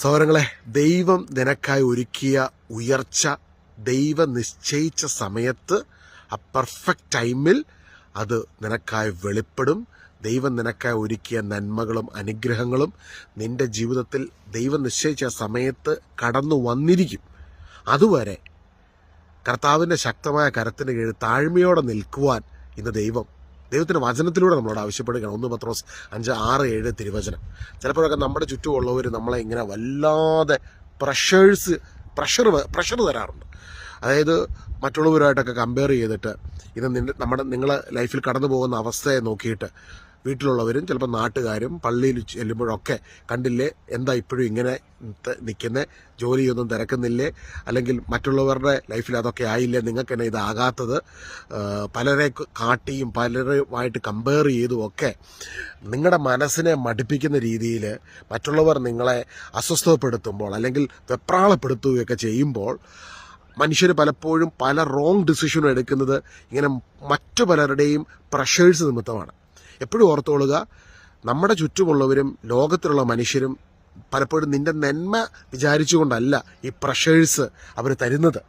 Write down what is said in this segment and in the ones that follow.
സൗരങ്ങളെ ദൈവം നിനക്കായി ഒരുക്കിയ ഉയർച്ച ദൈവം നിശ്ചയിച്ച സമയത്ത് ആ പെർഫെക്റ്റ് ടൈമിൽ അത് നിനക്കായി വെളിപ്പെടും. ദൈവം നിനക്കായി ഒരുക്കിയ നന്മകളും അനുഗ്രഹങ്ങളും നിന്റെ ജീവിതത്തിൽ ദൈവം നിശ്ചയിച്ച സമയത്ത് കടന്നു വന്നിരിക്കും. അതുവരെ കർത്താവിന്റെ ശക്തമായ കരത്തിന് കീഴിൽ താഴ്മയോടെ നിൽക്കുവാൻ ഇന്ന് ദൈവം ദൈവത്തിന്റെ വചനത്തിലൂടെ നമ്മളോട് ആവശ്യപ്പെടുകയാണ്. ഒന്ന് പത്രോസ് അഞ്ച് ആറ് ഏഴ് തിരുവചനം. ചിലപ്പോഴൊക്കെ നമ്മുടെ ചുറ്റുമുള്ളവർ നമ്മളെ ഇങ്ങനെ വല്ലാതെ പ്രഷേഴ്സ് പ്രഷർ പ്രഷർ തരാറുണ്ട്. അതായത് മറ്റുള്ളവരുമായിട്ടൊക്കെ കമ്പയർ ചെയ്തിട്ട് ഇത് നിന്റെ നമ്മുടെ നിങ്ങളെ ലൈഫിൽ കടന്നു പോകുന്ന അവസ്ഥയെ നോക്കിയിട്ട് വീട്ടിലുള്ളവരും ചിലപ്പോൾ നാട്ടുകാരും പള്ളിയിൽ ചെല്ലുമ്പോഴൊക്കെ കണ്ടില്ലേ? എന്താ ഇപ്പോഴും ഇങ്ങനെ നിൽക്കുന്നത് ജോലിയൊന്നും തിരക്കുന്നില്ലേ? അല്ലെങ്കിൽ മറ്റുള്ളവരുടെ ലൈഫിൽ അതൊക്കെ ആയില്ലേ? നിങ്ങൾക്ക് തന്നെ ഇതാകാത്തത് പലരെ കാട്ടിയും പലരുമായിട്ട് കമ്പയർ ചെയ്തും ഒക്കെ നിങ്ങളുടെ മനസ്സിനെ മടുപ്പിക്കുന്ന രീതിയിൽ മറ്റുള്ളവർ നിങ്ങളെ അസ്വസ്ഥപ്പെടുത്തുമ്പോൾ അല്ലെങ്കിൽ വെപ്രാളപ്പെടുത്തുകയൊക്കെ ചെയ്യുമ്പോൾ മനുഷ്യർ പലപ്പോഴും പല റോങ് ഡിസിഷനും എടുക്കുന്നത് ഇങ്ങനെ മറ്റു പലരുടെയും പ്രഷേഴ്സ് നിമിത്തമാണ്. എപ്പോഴും ഓർത്തോളുക നമ്മുടെ ചുറ്റുമുള്ളവരും ലോകത്തിലുള്ള മനുഷ്യരും പലപ്പോഴും നിന്റെ നന്മ വിചാരിച്ചുകൊണ്ടല്ല ഈ പ്രഷേഴ്സ് അവർ തരുന്നത്.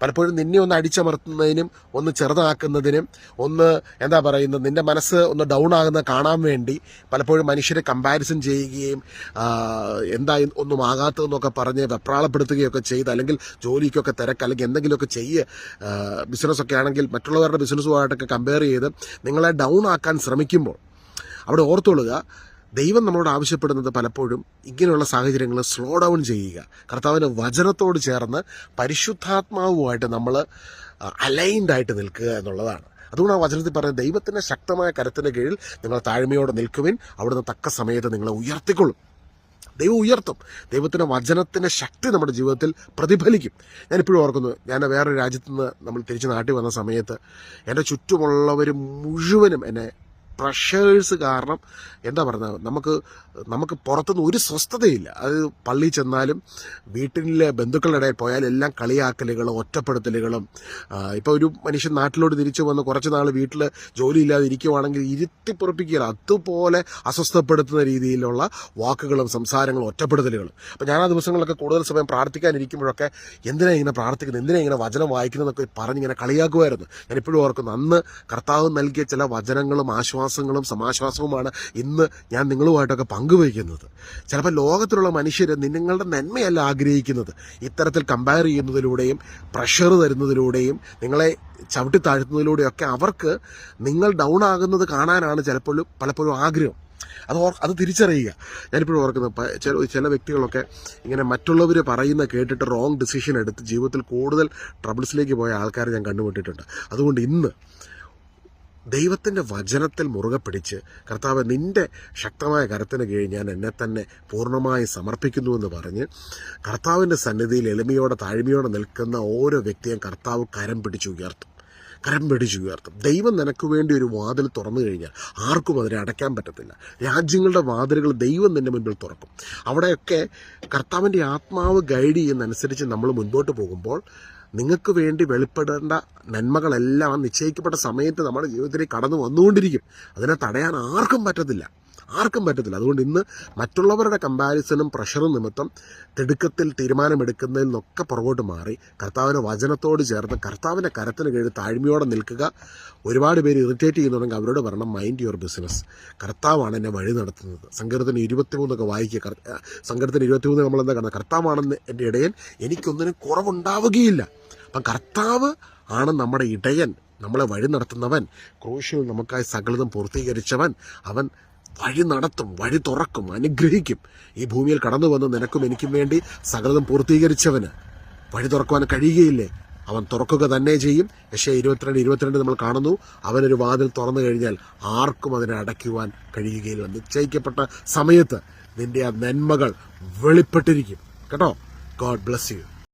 പലപ്പോഴും നിന്നെ ഒന്ന് അടിച്ചമർത്തുന്നതിനും ഒന്ന് ചെറുതാക്കുന്നതിനും ഒന്ന് എന്താ പറയുന്നത് നിന്റെ മനസ്സ് ഒന്ന് ഡൗൺ ആകുന്നത് കാണാൻ വേണ്ടി പലപ്പോഴും മനുഷ്യരെ കമ്പാരിസൺ ചെയ്യുകയും എന്താ ഒന്നും ആകാത്തതെന്നൊക്കെ പറഞ്ഞ് വെപ്രാളപ്പെടുത്തുകയൊക്കെ ചെയ്ത് അല്ലെങ്കിൽ ജോലിക്കൊക്കെ തിരക്ക് അല്ലെങ്കിൽ എന്തെങ്കിലുമൊക്കെ ചെയ്യുക ബിസിനസ്സൊക്കെ ആണെങ്കിൽ മറ്റുള്ളവരുടെ ബിസിനസ്സുമായിട്ടൊക്കെ കമ്പയർ ചെയ്ത് നിങ്ങളെ ഡൗൺ ആക്കാൻ ശ്രമിക്കുമ്പോൾ അവിടെ ഓർത്തോളുക ദൈവം നമ്മളോട് ആവശ്യപ്പെടുന്നത് പലപ്പോഴും ഇങ്ങനെയുള്ള സാഹചര്യങ്ങൾ സ്ലോ ഡൗൺ ചെയ്യുക. കർത്താവിന്റെ വചനത്തോട് ചേർന്ന് പരിശുദ്ധാത്മാവുമായിട്ട് നമ്മൾ അലൈൻഡ് ആയിട്ട് നിൽക്കുക എന്നുള്ളതാണ്. അതുകൊണ്ട് ആ വചനത്തിൽ പറയുന്നത് ദൈവത്തിന്റെ ശക്തമായ കരത്തിന് കീഴിൽ നിങ്ങൾ താഴ്മയോടെ നിൽക്കുവിൻ. അവിടുന്ന് തക്ക സമയത്ത് നിങ്ങളെ ഉയർത്തിക്കൊള്ളും. ദൈവം ഉയർത്തും. ദൈവത്തിന്റെ വചനത്തിന്റെ ശക്തി നമ്മുടെ ജീവിതത്തിൽ പ്രതിഫലിക്കും. ഞാനിപ്പോഴും ഓർക്കുന്നു ഞാൻ വേറൊരു രാജ്യത്ത് നിന്ന് നമ്മൾ തിരിച്ച് നാട്ടിൽ വന്ന സമയത്ത് എന്റെ ചുറ്റുമുള്ളവർ മുഴുവനും എന്നെ പ്രഷേഴ്സ് കാരണം എന്താ പറയുന്നത്? നമുക്ക് നമുക്ക് പുറത്തുനിന്ന് ഒരു സ്വസ്ഥതയില്ല. അത് പള്ളി ചെന്നാലും വീട്ടിലെ ബന്ധുക്കളുടെ ഇടയിൽ പോയാൽ എല്ലാം കളിയാക്കലുകളും ഒറ്റപ്പെടുത്തലുകളും ഇപ്പോൾ ഒരു മനുഷ്യൻ നാട്ടിലോട്ട് തിരിച്ചു വന്ന് കുറച്ച് നാൾ വീട്ടിൽ ജോലിയില്ലാതെ ഇരിക്കുവാണെങ്കിൽ ഇരുത്തിപ്പുറപ്പിക്കുക അതുപോലെ അസ്വസ്ഥപ്പെടുത്തുന്ന രീതിയിലുള്ള വാക്കുകളും സംസാരങ്ങളും ഒറ്റപ്പെടുത്തലുകളും. അപ്പോൾ ഞാൻ ആ ദിവസങ്ങളിലൊക്കെ കൂടുതൽ സമയം പ്രാർത്ഥിക്കാനിരിക്കുമ്പോഴൊക്കെ എന്തിനാ ഇങ്ങനെ പ്രാർത്ഥിക്കുന്നത്? എന്തിനാ ഇങ്ങനെ വചനം വായിക്കുന്നതെന്നൊക്കെ പറഞ്ഞ് ഇങ്ങനെ കളിയാക്കുമായിരുന്നു ഞാൻ ഇപ്പോഴും ഓർക്കുന്നു അന്ന് കർത്താവ് നൽകിയ ചില വചനങ്ങളും ആശ്വാസങ്ങളും സമാശ്വാസവുമാണ് ഇന്ന് ഞാൻ നിങ്ങളുമായിട്ടൊക്കെ പങ്കുവയ്ക്കുന്നത്. ചിലപ്പോൾ ലോകത്തിലുള്ള മനുഷ്യർ നിങ്ങളുടെ നന്മയല്ല ആഗ്രഹിക്കുന്നത്. ഇത്തരത്തിൽ കമ്പയർ ചെയ്യുന്നതിലൂടെയും പ്രഷർ തരുന്നതിലൂടെയും നിങ്ങളെ ചവിട്ടി അവർക്ക് നിങ്ങൾ ഡൗൺ ആകുന്നത് കാണാനാണ് ചിലപ്പോഴും പലപ്പോഴും ആഗ്രഹം. അത് ഓർ അത് തിരിച്ചറിയുക. ഞാനിപ്പോഴും ഓർക്കുന്നത് ചില ചില വ്യക്തികളൊക്കെ ഇങ്ങനെ മറ്റുള്ളവർ പറയുന്ന കേട്ടിട്ട് റോങ് ഡിസിഷൻ എടുത്ത് ജീവിതത്തിൽ കൂടുതൽ ട്രബിൾസിലേക്ക് പോയ ആൾക്കാരെ ഞാൻ കണ്ടുമുട്ടിയിട്ടുണ്ട്. അതുകൊണ്ട് ഇന്ന് ദൈവത്തിന്റെ വചനത്തിൽ മുറുകെ പിടിച്ച് കർത്താവ് നിന്റെ ശക്തമായ കരത്തിന് കീഴിൽ ഞാൻ എന്നെ തന്നെ പൂർണമായി സമർപ്പിക്കുന്നു എന്ന് പറഞ്ഞ് കർത്താവിന്റെ സന്നിധിയിൽ എളിമയോടെ താഴ്മയോടെ നിൽക്കുന്ന ഓരോ വ്യക്തിയും കർത്താവ് കരം പിടിച്ചു ഉയർത്തും. കരം പിടിച്ച് ഉയർത്തും. ദൈവം നിനക്ക് വേണ്ടി ഒരു വാതിൽ തുറന്നു കഴിഞ്ഞാൽ ആർക്കും അതിനെ അടയ്ക്കാൻ പറ്റത്തില്ല. രാജ്യങ്ങളുടെ വാതിലുകൾ ദൈവം നിന്റെ മുൻപിൽ തുറക്കും. അവിടെയൊക്കെ കർത്താവിന്റെ ആത്മാവ് ഗൈഡ് ചെയ്യുന്നതനുസരിച്ച് നമ്മൾ മുൻപോട്ട് പോകുമ്പോൾ നിങ്ങൾക്ക് വേണ്ടി വെളിപ്പെടേണ്ട നന്മകളെല്ലാം നിശ്ചയിക്കപ്പെട്ട സമയത്ത് നമ്മുടെ ജീവിതത്തിലേക്ക് കടന്നു വന്നുകൊണ്ടിരിക്കും. അതിനെ തടയാൻ ആർക്കും പറ്റത്തില്ല. ആർക്കും പറ്റത്തില്ല. അതുകൊണ്ട് ഇന്ന് മറ്റുള്ളവരുടെ കമ്പാരിസണും പ്രഷറും നിമിത്തം തിടുക്കത്തിൽ തീരുമാനമെടുക്കുന്നതിൽ നിന്നൊക്കെ പുറകോട്ട് മാറി. കർത്താവിന്റെ വചനത്തോട് ചേർന്ന് കർത്താവിന്റെ കരത്തിന് കീഴിൽ താഴ്മയോടെ നിൽക്കുക. ഒരുപാട് പേര് ഇറിറ്റേറ്റ് ചെയ്യുന്നുണ്ടെങ്കിൽ അവരോട് പറയണം മൈൻഡ് യുവർ ബിസിനസ് കർത്താവാണ് എന്നെ വഴി നടത്തുന്നത്. സങ്കീർത്തനം ഇരുപത്തിമൂന്നൊക്കെ വായിക്കുക. സങ്കീർത്തിന് ഇരുപത്തിമൂന്ന് നമ്മൾ എന്താ കാണുന്നത്? കർത്താവാണെന്ന് എന്റെ ഇടയൻ എനിക്കൊന്നിനും കുറവുണ്ടാവുകയില്ല. അപ്പം കർത്താവ് ആണ് നമ്മുടെ ഇടയൻ നമ്മളെ വഴി നടത്തുന്നവൻ ക്രൂശിൽ നമുക്കായി സകലതും പൂർത്തീകരിച്ചവൻ. അവൻ വഴി നടത്തും വഴി തുറക്കും അനുഗ്രഹിക്കും. ഈ ഭൂമിയിൽ കടന്നു വന്ന് നിനക്കും എനിക്കും വേണ്ടി സകലതും പൂർത്തീകരിച്ചവന് വഴി തുറക്കുവാൻ കഴിയുകയില്ലേ? അവൻ തുറക്കുക തന്നെ ചെയ്യും. പക്ഷേ ഇരുപത്തിരണ്ട് ഇരുപത്തിരണ്ട് നമ്മൾ കാണുന്നു. അവനൊരു വാതിൽ തുറന്നു കഴിഞ്ഞാൽ ആർക്കും അതിനെ അടയ്ക്കുവാൻ കഴിയുകയില്ല. നിശ്ചയിക്കപ്പെട്ട സമയത്ത് നിന്റെ ആ നന്മകൾ വെളിപ്പെട്ടിരിക്കും. കേട്ടോ? God bless you